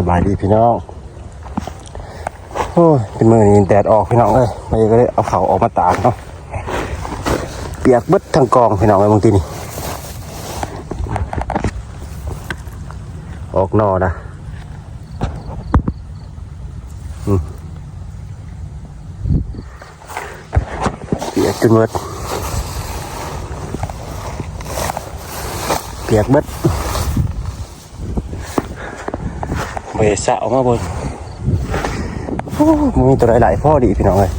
สบายดีพี่น้องโอ้ยเป็นมือนี่แดดออกพี่น้องเอ้ยไปก็เลยเอาเขาออกมาตากเนาะเปียกเบิดทั้งกองพี่น้องเลยบางทีนี่ออกนอนะอืมเปียกจนเบิดเปียกเบิด เบสะออกมาบนมีตัวหลายๆพ่อดีพี่น้องเลย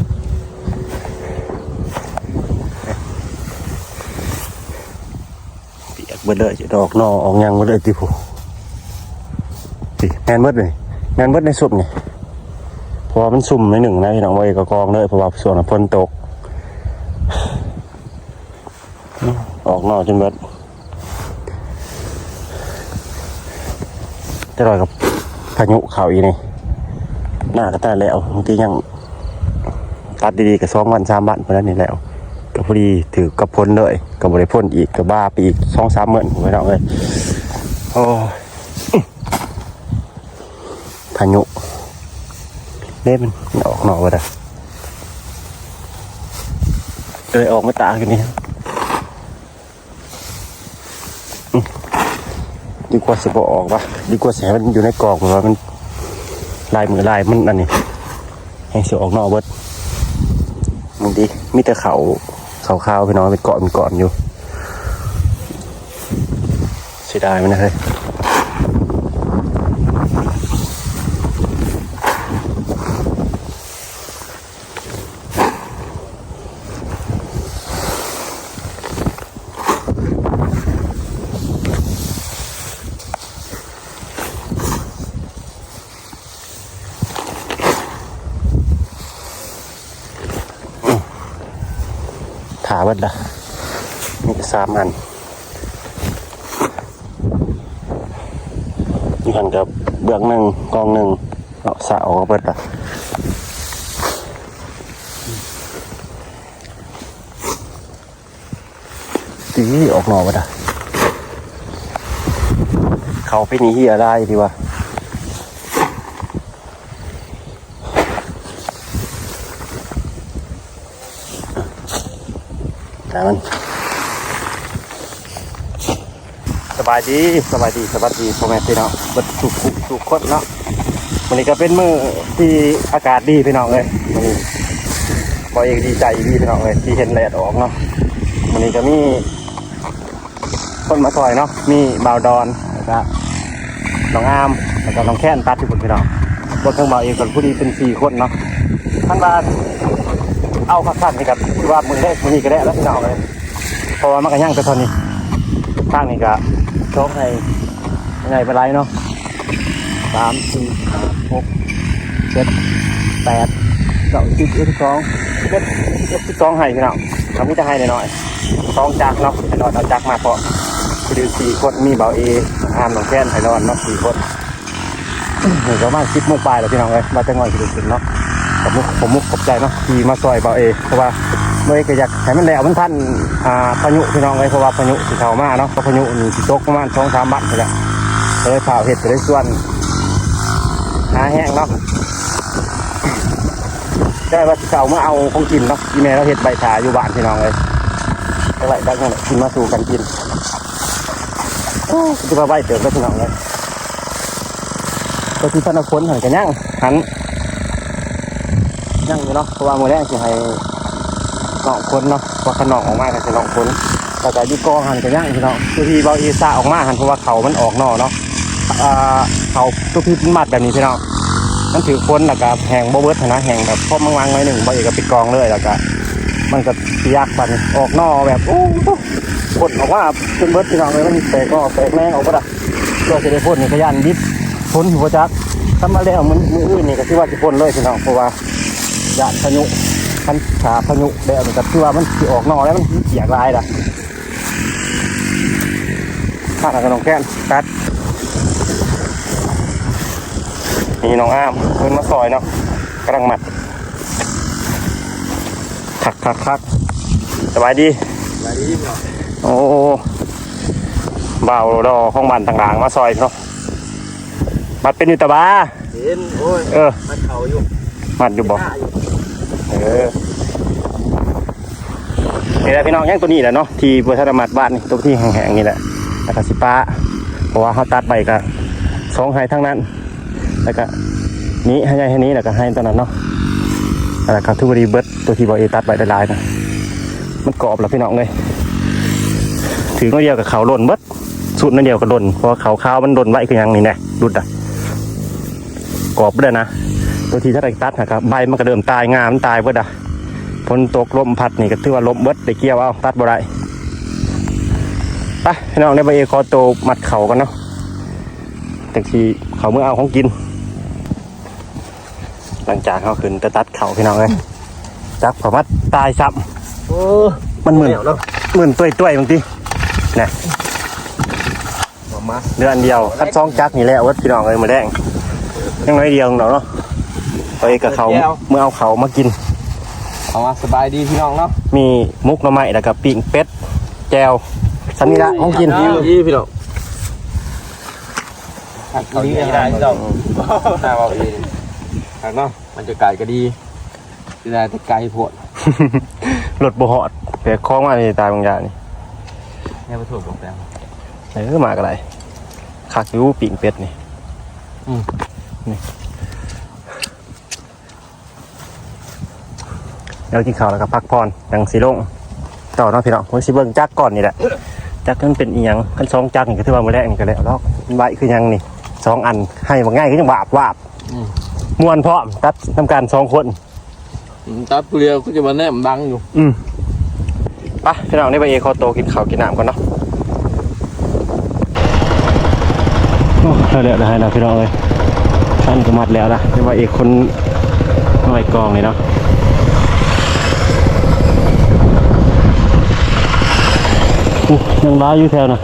เปียกเบิดเลยจะดอกนอออกยังเบิดเลยติผู้สิแมนเบิดเลยแมนเบิดในสุบนี่เพราะว่ามันซุ่มในหนึ่งนะพี่น้องไว้กับกองเลยเพราะว่าส่วนฝนตก ออกนอจนเบิดจะรอยกับายุเขาอีนี่หน้าก็ตายแล้วบางทียังตัดดีๆกับสองวันสามวันเพราะนั้นนี่แล้วก็พอดีถือกับพ้นเลยกับบริพ้นอีกกับบ้าไปอีกสองสามหมื่นผมไม่ต้องเลยโอ้พายุเล่มันมันออกหนอกวะเด้อเลยออกมาตากอยู่นี่ ดีกว่าสิบออกปะดีกว่าแสมันอยู่ในกรอกเพราะว่ามันลายมือลายมันอันนี้ให้เสียออกนอกเบิดมันดีมีแต่เขาเขาข้าวๆพี่น้องเป็นเกาะเป็นเกาะอยู่เสียดายมันนะเฮ้ย ถาเบิดละนี่สามอันนี่หันกับเบื้องหนึ่งกองหนึ่งเอาสะออกเบิดละตีออกหนอเบิดละเขาไปหนีเฮียได้ดีวะ แต่มันสบายดีสบายดีสบายดีพ่อแม่พี่น้องบัดสุกสุกคนเนาะวันนี้ก็เป็นมือที่อากาศดีพี่น้องเลยวันนี้พอเองดีใจดีพี่น้องเลยที่เห็นแดดออกเนาะวันนี้ก็มีคนมาซอยเนาะมีบ่าวดอนแล้วก็น้องอามแล้วก็น้องแค้นตัดที่บุญพี่น้องรถเครื่องบ่าวเองก่อนผู้ดีเป็นสี่คนเนาะท่านว่าเอาขับขันนี่กับ ว่ามือแรกมือนี้ก็ได้แล้วพี่น้องเลยเพราะว่ามันก็ย่างแต่เทอนนี้ข้างนี้ก็โชคให้ยังไงเป็นไรเนาะสามสี่ห้าหกเจ็ดแปดเก้าสิบเอ็ดสองเอ็ดสิบเอ็ดสิบสองให้พี่น้องทำนี้จะให้หน่อยสองจักเนาะไอ้นอนเอาจักมาเพราะคือสี่คนมีเบาเออามน้องแค้นไอ้นอนเนาะสี่คนเหมือนกับว่าคิดมุกปลายแล้วพี่น้องเลยมาจะง่อยคือถึงเนาะผมมุกผมมุกขอบใจเนาะที่มาซอยเบาเอเพราะว่า เมื่อก็อยากให้มันแล้วมันทันอ่าพายุพี่น้องเลยเพราะว่าพายุสิเข้ามาเนาะเพราะพายุนี่สิตกประมาณสองสามบัตรเลยเลยฝ่าเห็ดไปได้ส่วนหาแห้งเนาะได้ว่าสิเก่ามาเอาของกินเนาะอีเมลเราเห็ดใบถาอยู่บ้านพี่น้องเลยอะไรดังนั้นกินมาสู่กันกินโอ้จะมาใบเติมก็พี่น้องเลยก็ที่พันธุ์คนหันกันย่างหันยังอยู่เนาะเพราะว่าโมือแรกจะให้ เนาะคนเนาะว่าขนองออกมาก็จะเนาะคนแต่แต่ดีกอหันกันยังพี่เนาะตัวที่เบาอีซาออกมาหันเพราะว่าเขามันออกนอกเนาะเขาตัวที่มัดแบบนี้พี่เนาะมันถือคนแล้วก็แหงโบเบิร์ตนะแหงแบบพอมังวางไว้หนึ่งเบาอีก็ปิดกองเลยแล้วก็มันก็ยากปันออกนอกแบบโอ้โหพ่นออกมาเป็นเบิร์ตพี่น้องเลยมันแตกก็แตกแมงออกก็ได้ตัวจะได้พ่นนี่ขยันยิบพ่นหัวจักทำมาแล้วมันมืออื่นนี่ก็ที่ว่าจะพ่นเลยพี่น้องเพราะว่ายานพายุ คันขาพายุเดี๋ยวมันก็คือว่ามันสิออกนอกแล้วมันเสียกลายล่ะข้างหลังกับน้องแก้นตัดนี่น้องอ้ามเพิ่นมาซอยเนาะกำลังหมัดคักคักคักสบายดีสวัสดีพี่น้องโอ้เบาดอห้องบันต่างๆมาซอยเนาะมัดเป็นอยู่ตะบาเห็นโอ้ยเออมันเขาอยู่มัดอยู่บ่หน้าอยู่ เออนี่แหละพี่น้องยังตัวนี้แหละเนาะที่บัวธนมัดบ้านนี่ตัวที่แห้งๆนี่แหละแล้วก็สิป้าเพราะว่าเขาตัดไปก็สองไฮทั้งนั้น แล้วก็นี้ให้ใหญ่ให้นี้แล้วก็ให้ตอนนั้นเนาะแล้วก็ทุบรีเบิร์ดตัวที่บอเอตัดไปได้ลายนะมันกรอบแล้วพี่น้องเลยถือมาเดียวกับเขาหล่นเบิดสุดนั่นเดียวกับหล่นเพราะเขาข้าวมันหล่นไว้คือยังนี่แน่ดุดอะกรอบเลยนะ ตัวที่ถ้าได้ตัดนะครับใบมันก็เริ่มตายงามันตายเบิดอะฝนตกลมพัดนี่ก็ถือว่าลมเบิดได้เกี่ยวเอาตัดบ่ได้ไปพี่น้องในใบเอคอโตวมัดเข่ากันเนาะแต่ทีเขาเมื่อเอาของกิน หลังจากเขาขึ้นจะตัดเข่าพี่น้องเลยจักผมว่าตายซ้โอ้ำมันเหมือนเนาะเหมือนตัวตัวบางทีนะมามาเดือนเดียวคัดซองจักนี่แหละวัดพี่น้องเลยมาแดงยังน้อยเดียวเนาะเนาะ ไปกับเขาเมื่อเอาเขามากินเอามาสบายดีพี่น้องเนาะมีมุกหน่อไม้แล้วก็ปิ้งเป็ดแจวสันนี่ละของกินดีพี่น้องเขาดีได้พี่น้องน่าบอกดีทางเนาะมันจะไก่ก็ดีจะได้แต่ไก่พวดรถบ่หอดเปียกคล้องมาในตายบางอย่างนี่แค่มาถูกกับแปลงเออมากอะไรคักอยู่ปิ้งเป็ดนี่อื มนี่แล้วกินข้าวแล้วก็พักผ่อนดังสีลงต่อเนาะพี่น้องผมสิเบิ่งจักก่อนนี่แหละจักมันเป็นอีหยังคันสองจักนี่ก็ถือว่ามื้อแรกนี่ก็แล้วลอกมันไหวคือหยังนี่สองอันให้บ่ง่ายคือจังวาบวาบอืมม่วนพร้อมตัดทำการสองคนตัดเปลียวก็จะมาแนมดังอยู่ อืมไปพี่น้องในใบเอคอโตกินข้าวกินน้ำก่อนเนาะโอ้ได้แล้วได้แล้วพี่น้องเลยท่านก็มัดแล้วนะในใบเอคนน้อยกองเลยเนาะ อู้ยังร้ายอยู่แถวน่ะ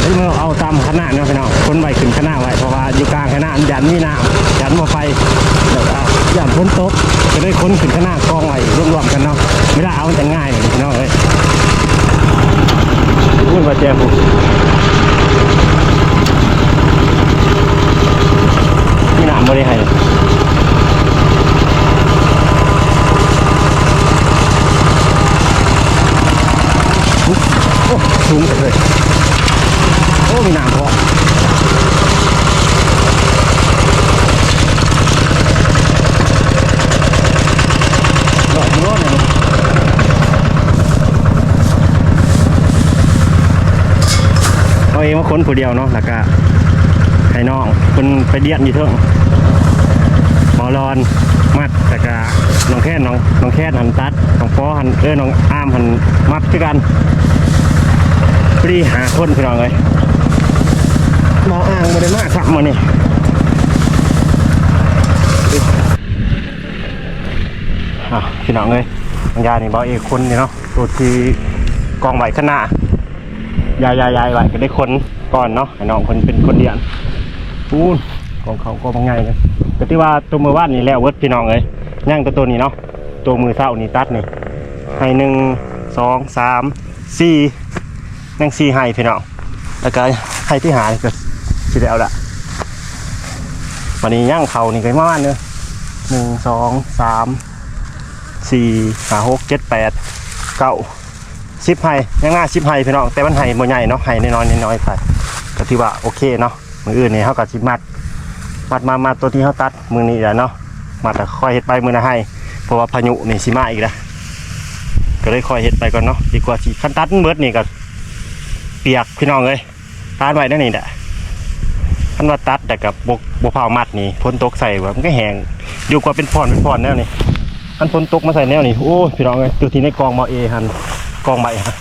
เดี๋ยวเราเอาตามคณะเนาะพี่น้องคนใบขึ้นคณะไว้เพราะว่าอยู่กลางคณะมัน ยันมีน้ำยันมาไฟแล้วก็ยันพ้นตกจะได้ค้นขึ้นคณะกองไว้รวมๆกันเนาะเวลาเอามันจะง่ายเลยพี่น้องเอ้ยพูดมาแจ้ผมมีน้ำบริให้โอ้สูงเลยโอ้มีน้ำพอดรั้วเนี่ยเอาเองว่า คนผู้เดียวเนาะแล้วก็ให้น้องคนไปเดียนอยู่เถิงหมอรอนมัดแต่ก็น้องแค่นน้องน้องแค่นหันตัดน้องปอหันเอ้ยน้องอ้ามหันมัดคือกันพอดีหาคนพี่น้องเลยมองอ่างมาได้มากครับมานี่อะพี่น้องเลยบางยานี่บอเอกคนนี่เนาะตัวที่กองไหวขนาด ยายายายไหวก็ได้คนก่อนเนาะให้น้องคนเป็นคนเดียนปูนของเขาก็บางไงเลยก็ที่ว่าตัวมือวาดนี่แล้วเวิร์ดพี่น้องเลยย่างตัวตัวนี้เนาะตัวมือเศร้านี่ตัดนี่ให้หนึ่งสองสามสี่ยังสี่ให้พี่น้องแล้วก็ให้ที่หานี่ก็สิได้เอาละวันนี้ย่างเขานี่ก็ประมาณเนอะหนึ่งสองสามสี่ห้าหกเจ็ดแปดเก้า สิบไฮยังหน้าสิบไฮพี่น้องแต่มันไฮโมใหญ่เนาะไฮน้อยๆน้อยๆไปก็ถือว่าโอเคเนาะมืออื่นนี่เขากับสิมัด มัดมามาตัวที่เขาตัดมือนี้แหละเนาะมาแต่ค่อยเฮ็ดไปมือนะให้เพราะว่าพายุนี่สิมาอีกแล้วก็เลยค่อยเฮ็ดไปก่อนเนาะดีกว่าสิขั้นตัดเบิดนี่ก็เปียกพี่น้องเลยตาดไว้ได้นี่แหละคันว่าตัดแต่กับบกบกเผามัดนี่พ้นตกใส่ว่ามันก็แห้งอยู่กว่าเป็นพรเป็นพรแนวนี่คันพ้นตกมาใส่แนวนี่โอ้พี่น้องเลยตัวที่ในกองมาเอหัน กองใบฮะ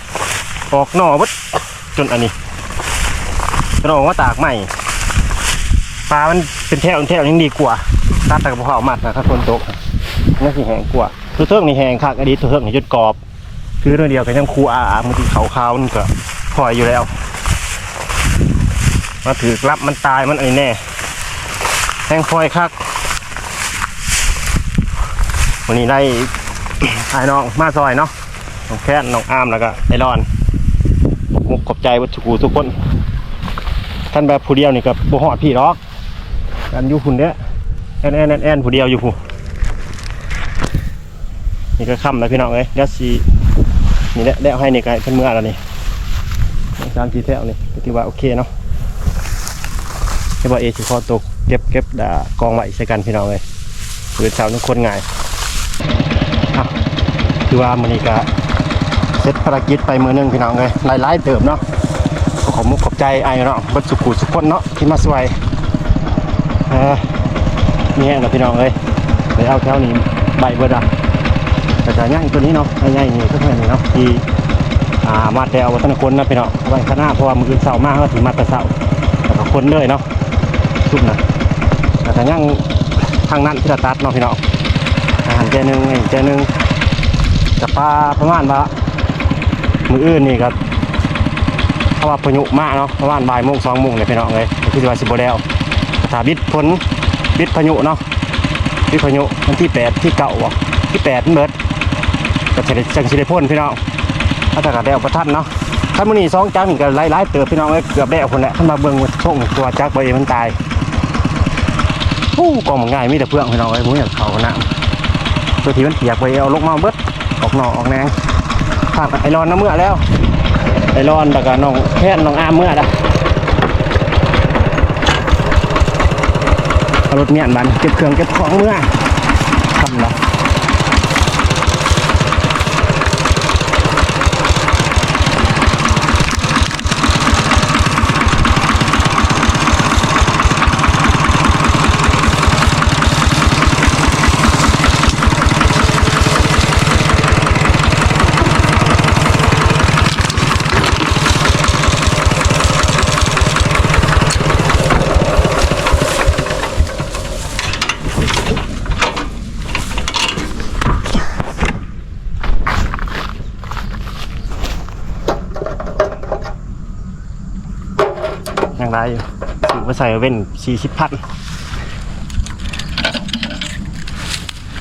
ออกหน่อวัดจนอันนี้จนออกมาตากใหม่ปลามันเป็นแถวเป็นแถวยังดีกว่าตัดแต่กระเพรามัดนะถ้าฝนตกนี่สิแหงกว่าตัวเทือกนี่แหงคักอดีตตัวเทือกนี่จุดกรอบคือเรื่องเดียวกันยังคูอาอามันที่เขาขาวๆนี่ก็พอยอยู่แล้ว มาถือรับมันตายมันไอ้แน่แห้งพอยคักวันนี้ได้ไอ้น้องมาซอยเนาะ น้องแค่นน้องอามแล้วก็ไอรอนมุกขอบใจวัตถุกูทุกคน ท่านแบบผู้เดียวนี่กับบ่หอดพี่หรอกกันอยู่หุ่นเนี้ยแอนแอนแอนแอนผู้เดียวอยู่ผู้นี่ก็ค่ำแล้วพี่น้องเอ้ยเดี๋ยวสีนี่แหละได้เอาให้นี่ก็ให้เพิ่นเมื่อแล้วนี่สามทีแถวนี่ก็ถือว่าโอเคเนาะให้บอกเอสิคอตกเก็บเก็บด่ากองไว้ใส่กันพี่น้องเลยปืนสาวทุกคนง่ายอะคือว่ามันนี่ก็ เสร็จภารกิจไปมือหนึงพี่น้องเลยหลายๆเติมเนาะขอมุกขอบใจไอ้เนาะบัดสุขุสุขคนเนาะที่มาสวยเออมีแห้งกับพี่น้องเลยไปเอาแถวนี้ใบเบิดอะแต่จะย่างตัวนี้เนาะไอ้ย่างนี่ก็เพื่อนนี่เนาะที่อ่ามาแต่เอาวัฒนคนนะพี่น้องไว้ข้างหน้าเพราะว่ามือเสาร์มากก็ถึงมาแต่เสาร์แล้วก็คนเลยเนาะชุบนะแต่ถ้ายังทางนั้นที่ตัดเนาะพี่น้องอาหารเจนึงเจนึงกับปลาประมาณว่า มืออื่นนี่ครับเพราะว่าพายุมากเนาะประมาณบ่ายโมงสองโมงเลยพี่น้องเลยคือว่าสิบโแล้วถ้าบิดฝนบิดพายุเนาะบิดพายุวันที่แปดที่เก่าอะที่แปดมันเบิดก็จะได้จังสิได้พ่นพี่น้องถ้าแต่ก็ได้เอาประทันเนาะถ้ามื้อนี้สองจักนี่ก็ไล่ๆเติบพี่น้องเอ้ยเกือบได้เอาคนแหละถ้ามาเบิ่งช่วงตัวจักบ่เองมันตายฮู้กองง่ายมีแต่เพื่องพี่น้องเอ้ยบ่มีแต่เขาน้ำตัวที่มันเปียกไปเอาลงมาเบิดออกหนอออกแนง ภาพไอรอนน้ำเมื่อแล้ว ไอรอนแล้วก็น้องแค่นน้องอามเมื่อละรถเมียนบันเก็บเครื่องเก็บของเมื่อทำละ ยังได้อยู่ซื้อมา ใส่เว้นสี่สิบพัน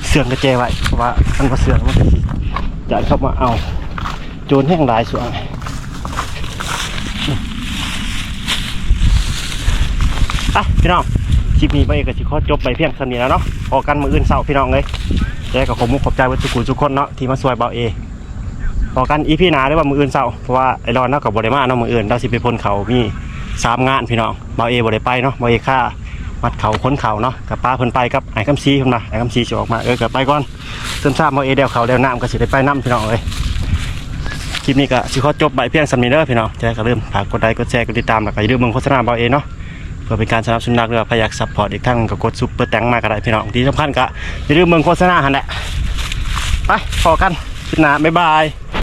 เสื่องกระเจไว้เพราะว่ามันมาเสื่องมันจะเข้ามาเอาโจรแห่งหลายส่วนไปพี่น้องคลิปนี้ไปก็สิข้อจบไปเพียงเท่านี้แล้วเนาะพอกันมืออื่นเสาร์พี่น้องเลยแล้วก็ขอมุกขอบใจวัตถุกุลทุกคนเนาะที่มาช่วยเบาเอพอกันอีพี่นาได้ว่ามืออื่นเศร้าเพราะว่าไอรอนเนาะกับบริมาเนาะมืออื่นเราสิไปพ้นเขามี สามงานพี่น้องเบาเอบริไปเนาะเบาเอค่ามัดเขาค้นเขาเนาะกับป้าเพิ่นไปกับไอ้คำซีเพิ่นมาไอ้คำซีจะออกมาเออกับไปก่อนส่วนทราบเบาเอเดวเขาเดวน้ำก็สิได้ไปน้ำพี่น้องเลยคลิปนี้ก็สิขอจบใบเพียงสำนีเด้อพี่น้องจะได้ก็เริ่มฝากกดไลค์กดแชร์กดติดตามแล้วก็อย่าลืมเบิ่งโฆษณาเบาเอเนาะเพื่อเป็นการสนับสนุนนักเรือพยักซัพพอร์ตอีกทั้งก็กดซุปเปอร์แตงมาก็ได้พี่น้องที่สำคัญก็อย่าลืมเบิ่งโฆษณาหันแหละไปพอกันคลิปหน้าบ๊ายบาย